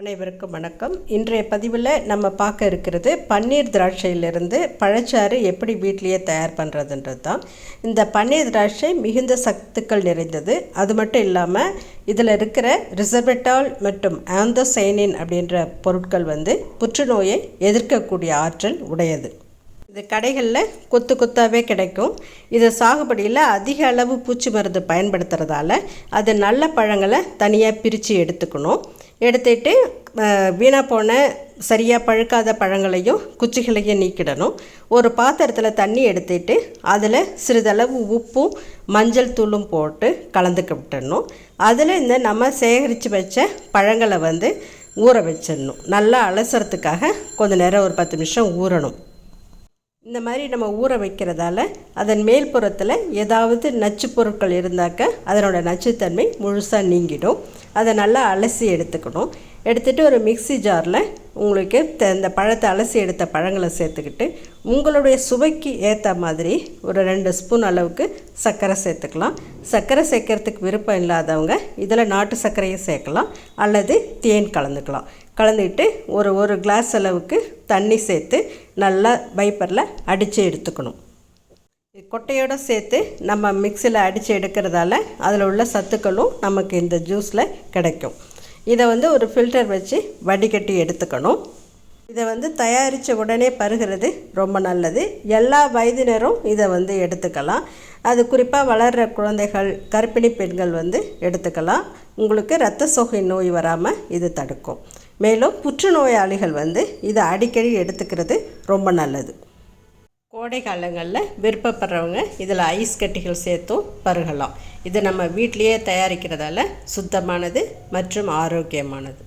அனைவருக்கும் வணக்கம். இன்றைய பதிவில் நம்ம பார்க்க இருக்கிறது பன்னீர் திராட்சையிலிருந்து பழச்சாறு எப்படி வீட்டிலேயே தயார் பண்ணுறதுன்றது தான். இந்த பன்னீர் திராட்சை மிகுந்த சத்துக்கள் நிறைந்தது. அது மட்டும் இல்லாமல் இதில் இருக்கிற ரிசர்வெட்டால் மற்றும் ஆந்தோசைனின் அப்படின்ற பொருட்கள் வந்து புற்றுநோயை எதிர்க்கக்கூடிய ஆற்றல் உடையது. இது கடைகளில் கொத்து கொத்தாகவே கிடைக்கும். இது சாகுபடியில் அதிக அளவு பூச்சி மருந்து பயன்படுத்துகிறதால அது நல்ல பழங்களை தனியாக பிரித்து எடுத்துக்கணும். எடுத்துட்டு வீணாக போன சரியாக பழுக்காத பழங்களையும் குச்சிகளையும் நீக்கிடணும். ஒரு பாத்திரத்தில் தண்ணி எடுத்துட்டு அதில் சிறிதளவு உப்பும் மஞ்சள் தூளும் போட்டு கலந்துக்க விட்டுடணும். அதில் இந்த நம்ம சேகரித்து வச்ச பழங்களை வந்து ஊற வச்சிடணும். நல்லா அலசுறதுக்காக கொஞ்சம் நேரம் ஒரு பத்து நிமிஷம் ஊறணும். இந்த மாதிரி நம்ம ஊற வைக்கிறதால அதன் மேல் புறத்தில் ஏதாவது நச்சு பொருட்கள் இருந்தாக்க அதனோட நச்சுத்தன்மை முழுசாக நீங்கிடும். அதை நல்லா அலசி எடுத்துக்கணும். எடுத்துகிட்டு ஒரு மிக்சி ஜாரில் உங்களுக்கு இந்த பழத்தை அலசி எடுத்த பழங்களை சேர்த்துக்கிட்டு உங்களுடைய சுவைக்கு ஏற்ற மாதிரி ஒரு ரெண்டு ஸ்பூன் அளவுக்கு சர்க்கரை சேர்த்துக்கலாம். சர்க்கரை சேர்க்கறதுக்கு விருப்பம் இல்லாதவங்க இதில் நாட்டு சர்க்கரையும் சேர்க்கலாம். அல்லது தேன் கலந்துக்கலாம். கலந்துக்கிட்டு ஒரு ஒரு கிளாஸ் அளவுக்கு தண்ணி சேர்த்து நல்லா வைப்பரில் அடித்து எடுத்துக்கணும். கொட்டையோடு சேர்த்து நம்ம மிக்சியில் அடித்து எடுக்கிறதால அதில் உள்ள சத்துக்களும் நமக்கு இந்த ஜூஸில் கிடைக்கும். இதை வந்து ஒரு ஃபில்டர் வச்சு வடிகட்டி எடுத்துக்கணும். இதை வந்து தயாரித்த உடனே பருகிறது ரொம்ப நல்லது. எல்லா வயதினரும் இதை வந்து எடுத்துக்கலாம். அது குறிப்பாக வளர்கிற குழந்தைகள் கர்ப்பிணி பெண்கள் வந்து எடுத்துக்கலாம். உங்களுக்கு இரத்த சோகை நோய் வராமல் இது தடுக்கும். மேலும் புற்றுநோயாளிகள் வந்து இதை அடிக்கடி எடுத்துக்கிறது ரொம்ப நல்லது. கோடை காலங்களில் விருப்பப்படுறவங்க இதில் ஐஸ் கட்டிகள் சேர்த்தும் பருகலாம். இது நம்ம வீட்டிலையே தயாரிக்கிறதால சுத்தமானது மற்றும் ஆரோக்கியமானது.